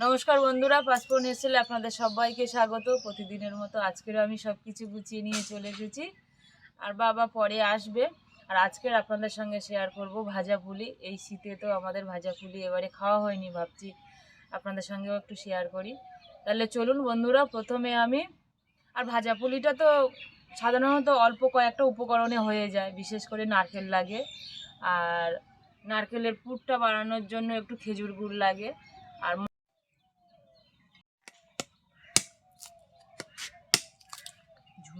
নমস্কার বন্ধুরা, পাসপোর্ট এসেলে আপনাদের সবাইকে স্বাগত। প্রতিদিনের মতো আজকেরও আমি সব কিছু গুছিয়ে নিয়ে চলে এসেছি। আর বাবা পরে আসবে। আর আজকের আপনাদের সঙ্গে শেয়ার করব ভাজা পুলি। এই শীতে তো আমাদের ভাজা পুলি এবারে খাওয়া হয়নি ভাবছি। আপনাদের সঙ্গেও একটু শেয়ার করি। তাহলে চলুন বন্ধুরা, প্রথমে আমি আর ভাজা পুলিটা তো সাধারণত অল্প কয়েকটা উপকরণে হয়ে যায়, বিশেষ করে নারকেল লাগে। আর নারকেলের পুরটা বানানোর জন্য একটু খেজুর গুড় লাগে। আর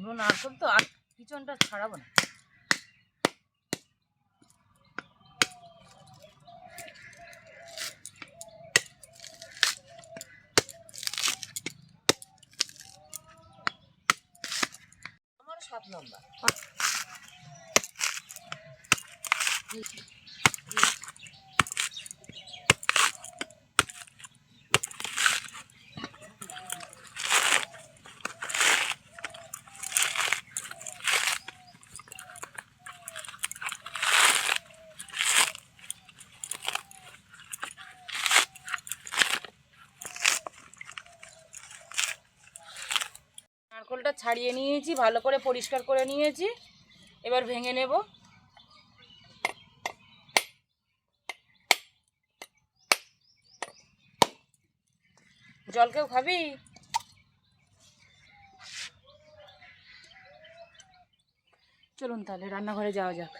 ঝুনো নারকেল তো আর পিছনটা ছাড়াবো না। আমার সাত নম্বর নারকলটা ছাড়িয়ে নিয়েছি, ভালো করে পরিষ্কার করে নিয়েছি। এবার ভেঙে নেব। জল কেউ খাবি? চলুন তাহলে, রান্নাঘরে যাওয়া যাক।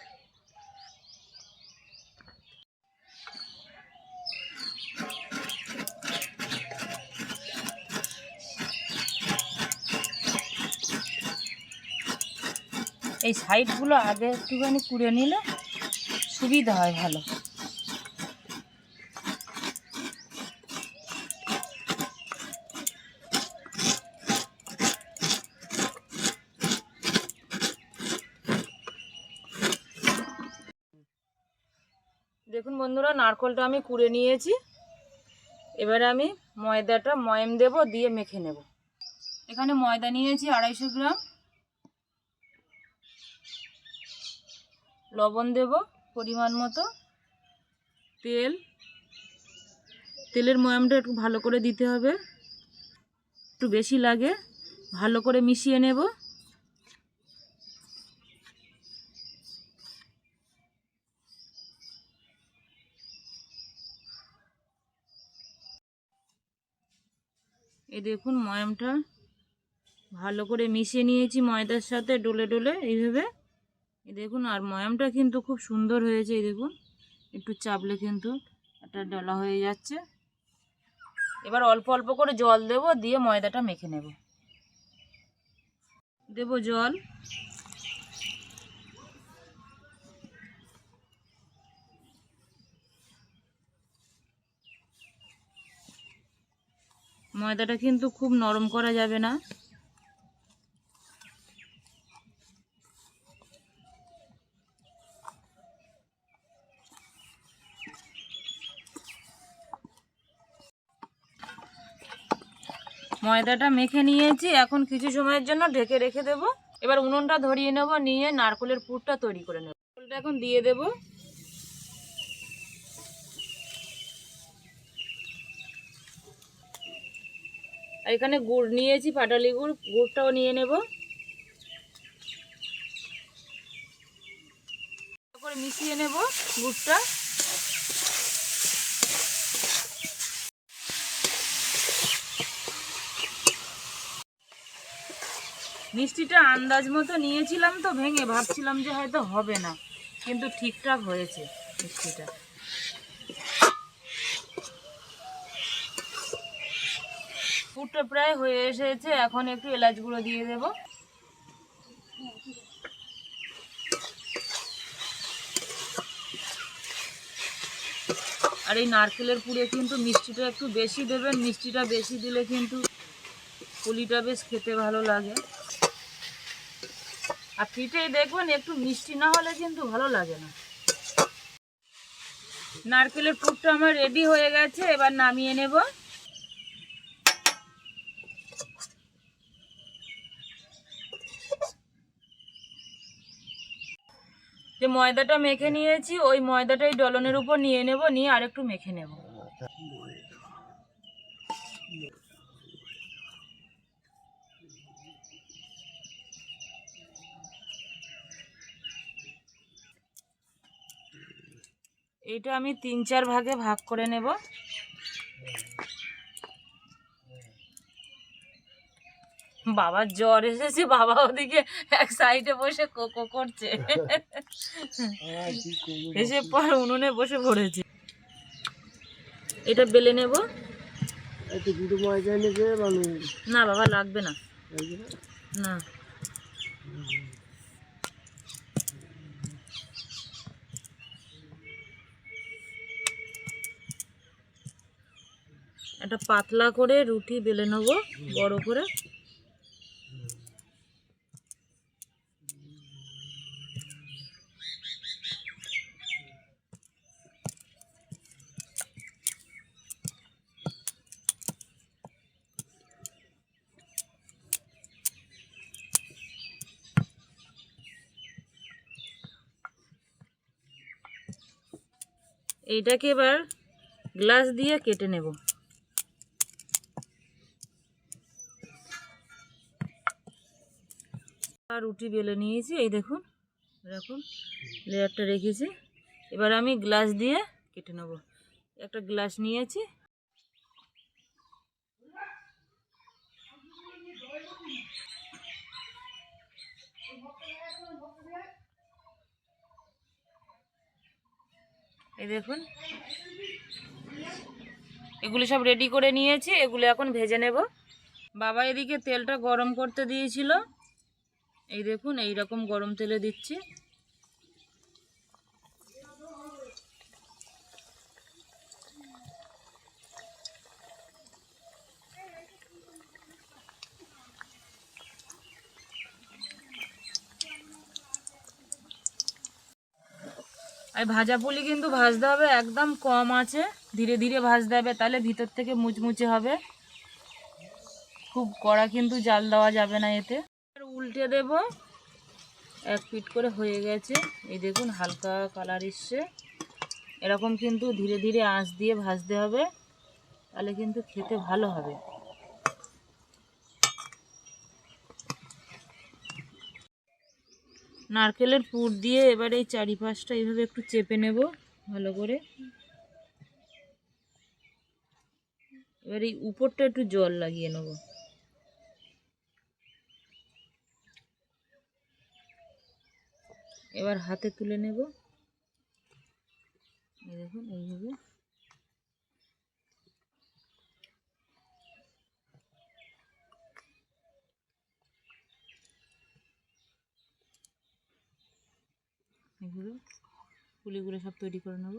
এই সাইডগুলো আগে একটুখানি কুড়ে নিলে সুবিধা হয় ভালো। দেখুন বন্ধুরা, নারকলটা আমি কুড়ে নিয়েছি। এবারে আমি ময়দাটা ময়াম দেব, দিয়ে মেখে নেব। এখানে ময়দা নিয়েছি আড়াইশো গ্রাম। লবণ দেব পরিমাণ মতো। তেল। তেলের ময়ামটা একটু ভালো করে দিতে হবে। একটু বেশি লাগে, ভালো করে মিশিয়ে নেব। এই দেখুন ময়ামটা ভালো করে মিশিয়ে নিয়েছি ময়দার সাথে ডলে ডলে, এইভাবে। এই দেখুন, আর ময়ামটা কিন্তু খুব সুন্দর হয়েছে, এই দেখুন। একটু চাপলে কিন্তু একটা ডলা হয়ে যাচ্ছে। এবার অল্প অল্প করে জল দেব, দিয়ে ময়দাটা মেখে নেব। দেব জল। ময়দাটা কিন্তু খুব নরম করা যাবে না। ময়দাটা মেখে নিয়েছি। এখন কিছু সময়ের জন্য ঢেকে রেখে দেব। এবার উনুনটা ধরিয়ে নেব, নিয়ে নারকলের পুরটা তৈরি করে নেব। নারকলটা এখন দিয়ে দেব। এখানে গুড় নিয়েছি, পাটালি গুড়। গুড়টাও নিয়ে নেব। মিশিয়ে নেব গুড়টা। মিষ্টিটা আন্দাজ মতো নিয়েছিলাম তো ভেঙে, ভাবছিলাম যে হয়তো হবে না, কিন্তু ঠিকঠাক হয়েছে মিষ্টিটা। পুরটা প্রায় হয়ে এসেছে, এখন একটু এলাচ গুঁড়ো দিয়ে দেব। আর এই নারকেলের পুরে কিন্তু মিষ্টিটা একটু বেশি দেবেন, মিষ্টিটা বেশি দিলে কিন্তু পুলিটা বেশ খেতে ভালো লাগে। আর পিঠেই দেখবেন একটু মিষ্টি না হলে কিন্তু ভালো লাগে না। নারকেলের পুরটা আমার রেডি হয়ে গেছে, এবার নামিয়ে নেব। যে ময়দাটা মেখে নিয়েছি, ওই ময়দাটাই ডলনের উপর নিয়ে নেব, নিয়ে আর একটু মেখে নেব। এইটা আমি তিন চার ভাগে ভাগ করে নেব। বাবার জ্বর এসেছে বাবা ওদিকে এক সাইডে বসে কোকো করছে। এসে পর উনুনে বসে পড়েছে। এটা বেলে নেব। মানুষ না বাবা লাগবে না। না। একটা পাতলা করে রুটি বেলে নেব বড় করে। এইটাকে এবার গ্লাস দিয়ে কেটে নেব। আর রুটি বেলে নিয়েছি, এই দেখুন, এরকম লেয়ারটা রেখেছি। এবার আমি গ্লাস দিয়ে কেটে নেব। একটা গ্লাস নিয়েছি। এই দেখুন, এগুলি সব রেডি করে নিয়েছি, এগুলো এখন ভেজে নেব। বাবা এদিকে তেলটা গরম করতে দিয়েছিল। এই দেখুন এই রকম গরম তেলে দিচ্ছি। আর ভাজা পুলি কিন্তু ভাজতে হবে, একদম কম আছে। ধীরে ধীরে ভাজতে হবে, তাহলে ভিতর থেকে মুচমুচে হবে। খুব কড়া কিন্তু জাল দেওয়া যাবে না এতে। উল্টে দেব। এক পিট করে হয়ে গেছে। এই দেখুন, হালকা কালার এসছে। এরকম কিন্তু ধীরে ধীরে আঁচ দিয়ে ভাজতে হবে। তাহলে কিন্তু খেতে ভালো হবে। নারকেলের পুর দিয়ে এবার এই চারিপাশটা এইভাবে একটু চেপে নেব ভালো করে। এবার এই উপরটা একটু জল লাগিয়ে নেব। এবার হাতে তুলে নেব। দেখুন, এইভাবে। এগুলো পুলিগুলো সব তৈরি করে নেব।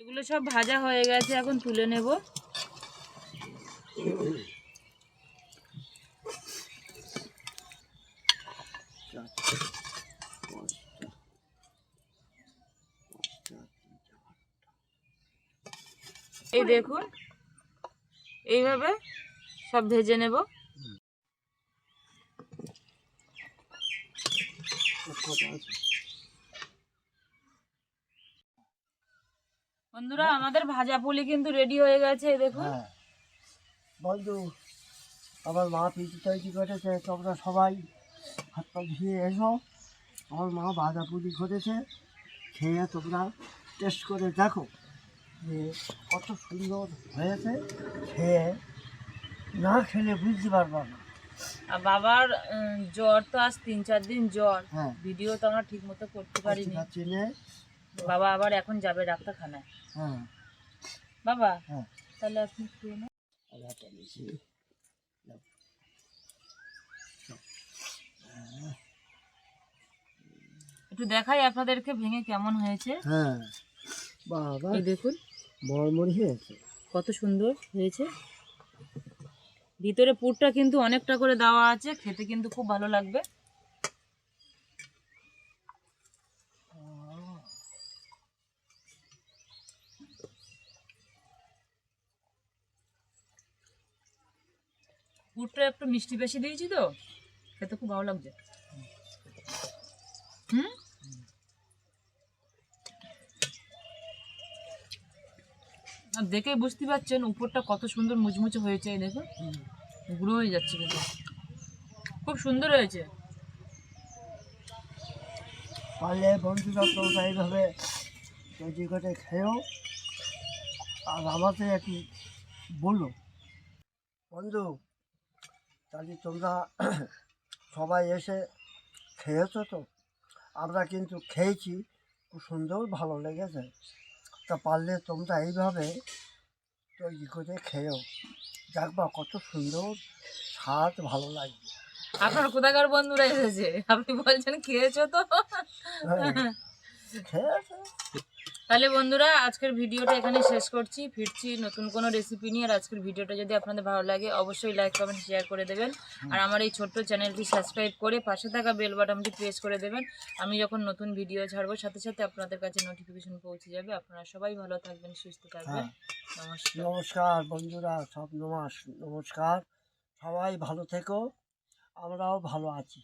এগুলো সব ভাজা হয়ে গেছে, এখন তুলে নেব। এই দেখুন। এইভাবে সব ভেজে নেব। বন্ধুরা আমাদের ভাজা পুলি কিন্তু রেডি হয়ে গেছে এই দেখুন। হ্যাঁ। বন্ধু আমার মা পিঠি তৈরি করেছে তোমরা সবাই হাত পা ধুয়ে এসো। আমার মা ভাজা পুলি করেছে খেয়ে তোমরা টেস্ট করে দেখো। যে কত সুন্দর হয়েছে খেয়ে না খেলে বুঝতে পারবা না। আর বাবার জ্বর তো আজ তিন চার দিন জ্বর। হ্যাঁ। ভিডিও তো আমরা ঠিক মতো করতে পারিনি। বাবা আবার এখন যাবে ডাক্তারখানায়। হ্যাঁ। বাবা হ্যাঁ। তাহলে আপনি খেয়ে নেন। একটু দেখাই আপনাদেরকে ভেঙে কেমন হয়েছে। হ্যাঁ। বাবা। দেখুন। মরমরি হয়েছে। কত সুন্দর হয়েছে। ভিতরে পুরটা কিন্তু অনেকটা করে দেওয়া আছে, খেতে কিন্তু খুব ভালো লাগবে। পুরটা একটু মিষ্টি বেশি দিয়েছি তো, খেতে খুব ভালো লাগছে। হুম? আর দেখেই বুঝতে পারছেন, উপরটা কত সুন্দর মুচমুচে হয়েছে, এই দেখুন। গুঁড়ো হয়ে যাচ্ছে কিন্তু। খুব সুন্দর হয়েছে। পারলে বন্ধুরা তোমরা এইভাবে তৈরি করে খেয়েও আর আমাদের একটু বলো বন্ধু তাহলে তোমরা সবাই এসে খেয়েছো তো? আমরা কিন্তু খেয়েছি, খুব সুন্দর ভালো লেগেছে। তা পারলে তোমরা এইভাবে তৈরি করে খেয়েও? দেখবা কত সুন্দর স্বাদ ভালো লাগবে। আপনার কোথাকার বন্ধুরা এসেছে? আপনি বলছেন খেয়েছো তো? হ্যাঁ, খেয়েছো। তাহলে বন্ধুরা আজকের ভিডিওটা এখানে শেষ করছি। ফিরছি নতুন কোনো রেসিপি নিয়ে আর আজকের ভিডিওটা যদি আপনাদের ভালো লাগে অবশ্যই লাইক কমেন্ট শেয়ার করে দেবেন। আর আমার এই ছোট্ট চ্যানেলটি সাবস্ক্রাইব করে পাশে থাকা বেল বাটনটি প্রেস করে দেবেন। আমি যখন নতুন ভিডিও ছাড়বো সাথে সাথে আপনাদের কাছে নোটিফিকেশন পৌঁছে যাবে। আপনারা সবাই ভালো থাকবেন সুস্থ থাকবেন। হ্যাঁ। নমস্কার। নমস্কার বন্ধুরা সব নমাস নমস্কার। সবাই ভালো থেকো। আমরাও ভালো আছি।